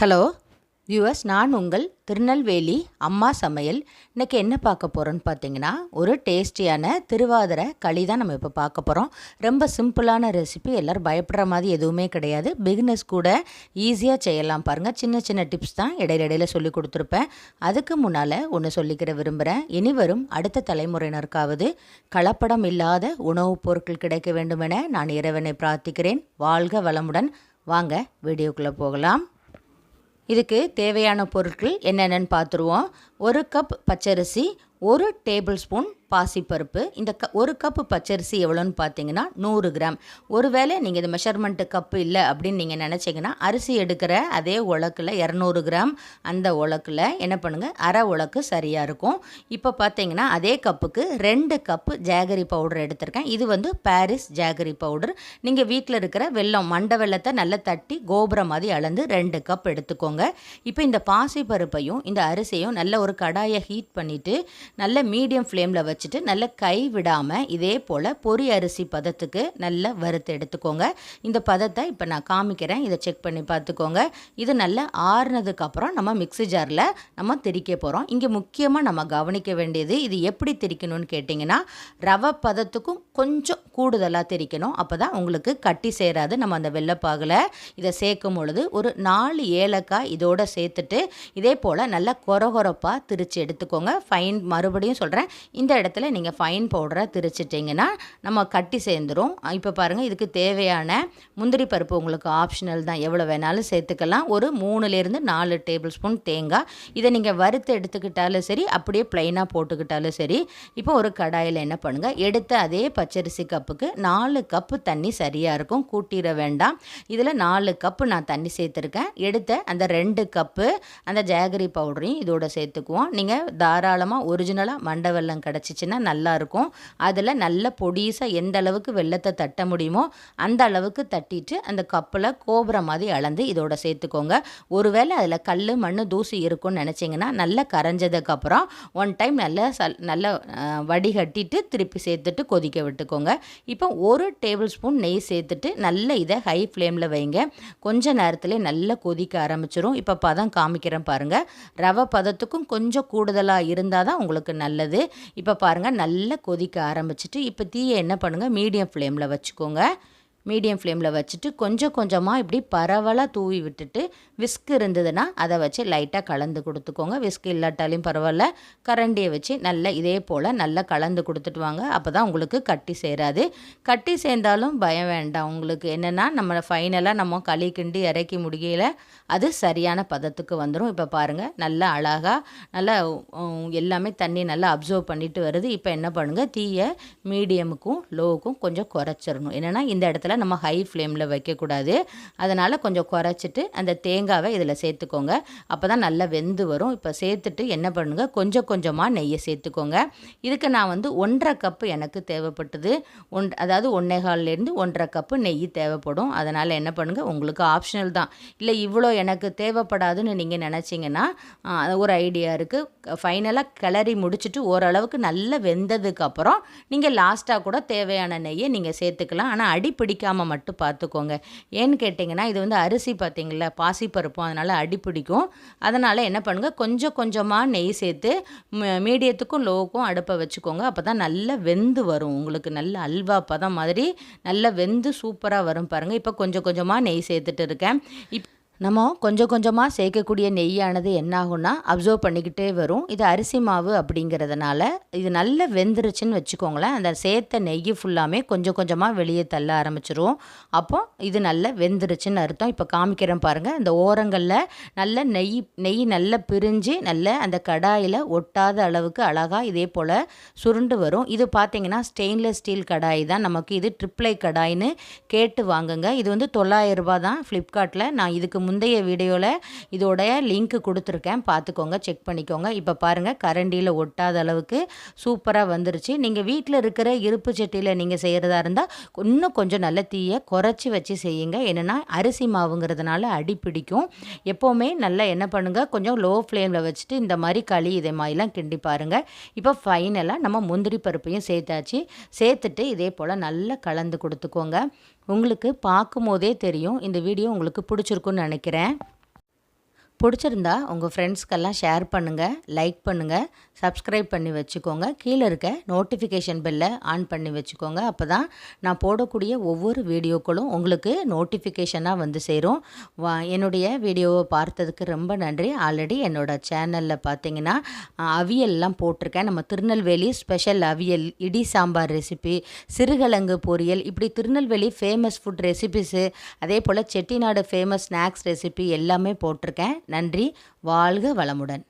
Hello viewers நான் உங்கள் திருநெல்வேலி அம்மா சமையல். இன்றைக்கி என்ன பார்க்க போகிறோன்னு பார்த்தீங்கன்னா ஒரு டேஸ்டியான திருவாதிரை களி தான் நம்ம இப்போ பார்க்க போகிறோம் ரொம்ப சிம்பிளான ரெசிபி எல்லோரும் பயப்படுற மாதிரி எதுவுமே கிடையாது. பிகினஸ் கூட ஈஸியாக செய்யலாம் பாருங்கள் சின்ன சின்ன டிப்ஸ் தான் இடையில இடையில சொல்லி கொடுத்துருப்பேன். அதுக்கு முன்னால் ஒன்று சொல்லிக்கிற விரும்புகிறேன் இனி வரும் அடுத்த தலைமுறையினருக்காவது கலப்படம் இல்லாத உணவுப் பொருட்கள் கிடைக்க வேண்டுமென நான் இறைவனை பிரார்த்திக்கிறேன். வாழ்க வளமுடன். வாங்க வீடியோக்குள்ளே போகலாம். இதுக்கு தேவையான பொருட்கள் என்னென்னு பார்த்துருவோம். ஒரு கப் பச்சரிசி ஒரு டேபிள் ஸ்பூன் பாசிப்பருப்பு. இந்த க ஒரு கப்பு பச்சரிசி எவ்வளோன்னு பார்த்தீங்கன்னா நூறு கிராம். ஒருவேளை நீங்கள் இது மெஷர்மெண்ட்டு கப்பு இல்லை அப்படின்னு நீங்கள் நினச்சிங்கன்னா அரிசி எடுக்கிற அதே உலக்கில் இரநூறு கிராம் அந்த உலக்கில் என்ன பண்ணுங்கள் அரை உலக்கு சரியாக இருக்கும். இப்போ பார்த்தீங்கன்னா அதே கப்புக்கு ரெண்டு கப்பு ஜாகரி பவுடர் எடுத்திருக்கேன். இது வந்து பாரிஸ் ஜாகரி பவுடர் நீங்கள் வீட்டில் இருக்கிற வெல்லம் மண்டை வெள்ளத்தை நல்லா தட்டி கோபுரம் மாதிரி அளந்து ரெண்டு கப் எடுத்துக்கோங்க. இப்போ இந்த பாசிப்பருப்பையும் இந்த அரிசியும் நல்ல ஒரு கடாயை ஹீட் பண்ணிவிட்டு நல்ல மீடியம் ஃப்ளேமில் வச்சுட்டு நல்ல கை விடாமல் இதே போல் பொரி அரிசி பதத்துக்கு நல்லா வறுத்து எடுத்துக்கோங்க. இந்த பதத்தை இப்போ நான் காமிக்கிறேன். இதை செக் பண்ணி பார்த்துக்கோங்க. இது நல்லா ஆறுனதுக்கப்புறம் நம்ம மிக்ஸி ஜாரில் நம்ம திரிக்க போகிறோம் இங்கே முக்கியமாக நம்ம கவனிக்க வேண்டியது இது எப்படி திரிக்கணும்னு கேட்டிங்கன்னா ரவை பதத்துக்கும் கொஞ்சம் கூடுதலாக திரிக்கணும் அப்போ தான் உங்களுக்கு கட்டி சேராது. நம்ம அந்த வெள்ளைப்பாகில் இதை சேர்க்கும் பொழுது ஒரு நாலு ஏலக்காய் இதோட சேர்த்துட்டு இதே போல் நல்லா கொரகொரப்பாக திரித்து எடுத்துக்கோங்க. ஃபைன் மறுபடியும் சொல்கிறேன் இந்த இடத்துல நீங்கள் ஃபைன் பவுடரை திரிச்சிட்டிங்கன்னா நம்ம கட்டி சேர்ந்துடும் இப்போ பாருங்கள் இதுக்கு தேவையான முந்திரி பருப்பு உங்களுக்கு ஆப்ஷனல் தான். எவ்வளோ வேணாலும் சேர்த்துக்கலாம். ஒரு மூணுலேருந்து நாலு டேபிள் ஸ்பூன் தேங்காய். இதை நீங்கள் வறுத்து எடுத்துக்கிட்டாலும் சரி அப்படியே ப்ளைனாக போட்டுக்கிட்டாலும் சரி இப்போ ஒரு கடாயில் என்ன பண்ணுங்கள் எடுத்த அதே பச்சரிசி கப்புக்கு நாலு கப்பு தண்ணி சரியாக இருக்கும். கூட்டிட வேண்டாம். இதில் நாலு கப்பு நான் தண்ணி சேர்த்துருக்கேன். எடுத்த அந்த ரெண்டு கப்பு அந்த ஜாகரி பவுடரையும் இதோட சேர்த்துக்குவோம். நீங்கள் தாராளமாக ஒரிஜினலாக மண்டை வெல்லம் கிடச்சிச்சின்னா நல்லாயிருக்கும் அதில் நல்ல பொடிசாக எந்த அளவுக்கு வெள்ளத்தை தட்ட முடியுமோ அந்த அளவுக்கு தட்டிட்டு அந்த கப்பில் கோபுரம் மாதிரி அளந்து இதோட சேர்த்துக்கோங்க. ஒருவேளை அதில் கல் மண் தூசி இருக்கும்னு நினச்சிங்கன்னா நல்லா கரைஞ்சதுக்கப்புறம் ஒன் டைம் நல்லா சல் நல்லா வடிகட்டிட்டு திருப்பி சேர்த்துட்டு கொதிக்க விட்டுக்கோங்க. இப்போ ஒரு டேபிள் ஸ்பூன் நெய் சேர்த்துட்டு நல்ல இதை ஹை ஃப்ளேமில் வைங்க. கொஞ்ச நேரத்தில் நல்லா கொதிக்க ஆரம்பிச்சிடும் இப்போ பதம் காமிக்கிறேன் பாருங்கள் ரவை பதத்துக்கும் கொஞ்சம் கூடுதலாக இருந்தால் தான் உங்களுக்கு நல்லது. இப்போ பாருங்கள் நல்லா கொதிக்க ஆரம்பிச்சிட்டு இப்போ தீயை என்ன பண்ணுங்கள் மீடியம் ஃப்ளேமில் வச்சுக்கோங்க. மீடியம் ஃப்ளேமில் வச்சுட்டு கொஞ்சம் கொஞ்சமாக இப்படி பரவலாக தூவி விட்டுட்டு விஸ்க் இருந்ததுன்னா அதை வச்சு லைட்டாக கலந்து கொடுத்துக்கோங்க. விஸ்க் இல்லாட்டாலையும் பரவாயில்ல. கரண்டியை வச்சு நல்லா இதே போல் நல்லா கலந்து கொடுத்துட்டு வாங்க. அப்போ தான் உங்களுக்கு கட்டி சேராது. கட்டி சேர்ந்தாலும் பயம் வேண்டாம். உங்களுக்கு என்னென்னா நம்ம ஃபைனலாக நம்ம களி கிண்டி இறக்கி முடியல அது சரியான பதத்துக்கு வந்துடும் இப்போ பாருங்கள் நல்லா அழகாக நல்லா எல்லாமே தண்ணி நல்லா அப்சர்வ் பண்ணிட்டு வருது. இப்போ என்ன பண்ணுங்கள் தீயை மீடியமுக்கும் லோவுக்கும் கொஞ்சம் குறைச்சிடணும். என்னென்னா இந்த இடத்துல நம்ம ஹை ஃப்ளேமில் வைக்கக்கூடாது. அதனால் கொஞ்சம் குறைச்சிட்டு அந்த தேங்காவை இதில் சேர்த்துக்கோங்க. அப்போ தான் நல்லா வெந்து வரும். இப்போ சேர்த்துட்டு என்ன பண்ணுங்கள் கொஞ்சம் கொஞ்சமாக நெய்யை சேர்த்துக்கோங்க. இதுக்கு நான் வந்து ஒன்றரை கப்பு எனக்கு தேவைப்பட்டது. ஒன் அதாவது ஒன்றேகால்லேருந்து ஒன்றரை கப்பு நெய் தேவைப்படும். அதனால் என்ன பண்ணுங்கள் உங்களுக்கு ஆப்ஷனல் தான். இல்லை இவ்வளோ எனக்கு தேவைப்படாதுன்னு நீங்கள் நினச்சிங்கன்னா ஒரு ஐடியா இருக்குது ஃபைனலாக கிளறி முடிச்சுட்டு ஓரளவுக்கு நல்லா வெந்ததுக்கப்புறம் நீங்கள் லாஸ்ட்டாக கூட தேவையான நெய்யை நீங்கள் சேர்த்துக்கலாம். ஆனால் அடிப்பிடிக்க அடிக்காமல் மட்டும் பார்த்துக்கோங்க. ஏன்னு கேட்டிங்கன்னா இது வந்து அரிசி பார்த்திங்கள பாசிப்பருப்பும் அதனால் அடி பிடிக்கும் அதனால் என்ன பண்ணுங்கள் கொஞ்சம் கொஞ்சமாக நெய் சேர்த்து மீடியத்துக்கும் லோவுக்கும் அடுப்பை வச்சுக்கோங்க. அப்போ தான் நல்லா வெந்து வரும். உங்களுக்கு நல்ல அல்வா பதம் மாதிரி நல்லா வெந்து சூப்பராக வரும் பாருங்கள் இப்போ கொஞ்சம் கொஞ்சமாக நெய் சேர்த்துட்டு இருக்கேன். இப் நம்ம கொஞ்சம் கொஞ்சமாக சேர்க்கக்கூடிய நெய்யானது என்னாகும்னா அப்சர்வ் பண்ணிக்கிட்டே வரும். இது அரிசி மாவு அப்படிங்கிறதுனால இது நல்ல வெந்துருச்சுன்னு வச்சுக்கோங்களேன். அந்த சேர்த்த நெய் ஃபுல்லாமே கொஞ்சம் கொஞ்சமாக வெளியே தள்ள ஆரம்பிச்சிரும். அப்போ இது நல்ல வெந்துருச்சுன்னு அர்த்தம். இப்போ காமிக்கிறேன் பாருங்கள் இந்த ஓரங்களில் நல்ல நெய் நெய் நல்லா பிரிஞ்சு நல்ல அந்த கடாயில் ஒட்டாத அளவுக்கு அழகாக இதே போல் சுருண்டு வரும். இது பார்த்திங்கன்னா ஸ்டெயின்லெஸ் ஸ்டீல் கடாய் தான். நமக்கு இது ட்ரிப்ளை கடாயின்னு கேட்டு வாங்குங்க. இது வந்து தொள்ளாயிரம் ரூபா தான். ஃப்ளிப்கார்ட்டில் நான் இதுக்கு முந்தைய வீடியோவில் இதோடைய லிங்க் கொடுத்துருக்கேன். பார்த்துக்கோங்க செக் பண்ணிக்கோங்க. இப்போ பாருங்கள் கரண்டியில் ஒட்டாத அளவுக்கு சூப்பராக வந்துருச்சு. நீங்கள் வீட்டில் இருக்கிற இருப்பு சட்டியில் நீங்கள் செய்கிறதா இருந்தால் இன்னும் கொஞ்சம் நல்ல தீயை குறைச்சி வச்சு செய்யுங்க. என்னென்னா அரிசி மாவுங்கிறதுனால அடி பிடிக்கும். எப்போவுமே நல்லா என்ன பண்ணுங்கள் கொஞ்சம் லோ ஃப்ளேமில் வச்சுட்டு இந்த மாதிரி களி இதே மாதிரிலாம் கிண்டி பாருங்கள் இப்போ ஃபைனலாக நம்ம முந்திரி பருப்பையும் சேர்த்தாச்சு. சேர்த்துட்டு இதே போல் நல்லா கலந்து கொடுத்துக்கோங்க. உங்களுக்கு பார்க்கும் போதே தெரியும் இந்த வீடியோ உங்களுக்கு பிடிச்சிருக்குன்னு நினைக்கிறேன். பிடிச்சிருந்தா உங்கள் ஃப்ரெண்ட்ஸ்க்கெல்லாம் ஷேர் பண்ணுங்கள் லைக் பண்ணுங்கள் சப்ஸ்கிரைப் பண்ணி வச்சுக்கோங்க. கீழே இருக்க நோட்டிஃபிகேஷன் பெல்லை ஆன் பண்ணி வச்சுக்கோங்க. அப்போ தான் நான் போடக்கூடிய ஒவ்வொரு வீடியோக்களும் உங்களுக்கு நோட்டிஃபிகேஷனாக வந்து சேரும். வா என்னுடைய வீடியோவை பார்த்ததுக்கு ரொம்ப நன்றி. ஆல்ரெடி என்னோடய சேனலில் பார்த்தீங்கன்னா அவியல்லாம் போட்டிருக்கேன். நம்ம திருநெல்வேலி ஸ்பெஷல் அவியல் இடி சாம்பார் ரெசிபி சிறுகிழங்கு பொரியல் இப்படி திருநெல்வேலி ஃபேமஸ் ஃபுட் ரெசிபிஸு அதே போல் செட்டிநாடு ஃபேமஸ் ஸ்நாக்ஸ் ரெசிபி எல்லாமே போட்டிருக்கேன். நன்றி வாழ்க வளமுடன்.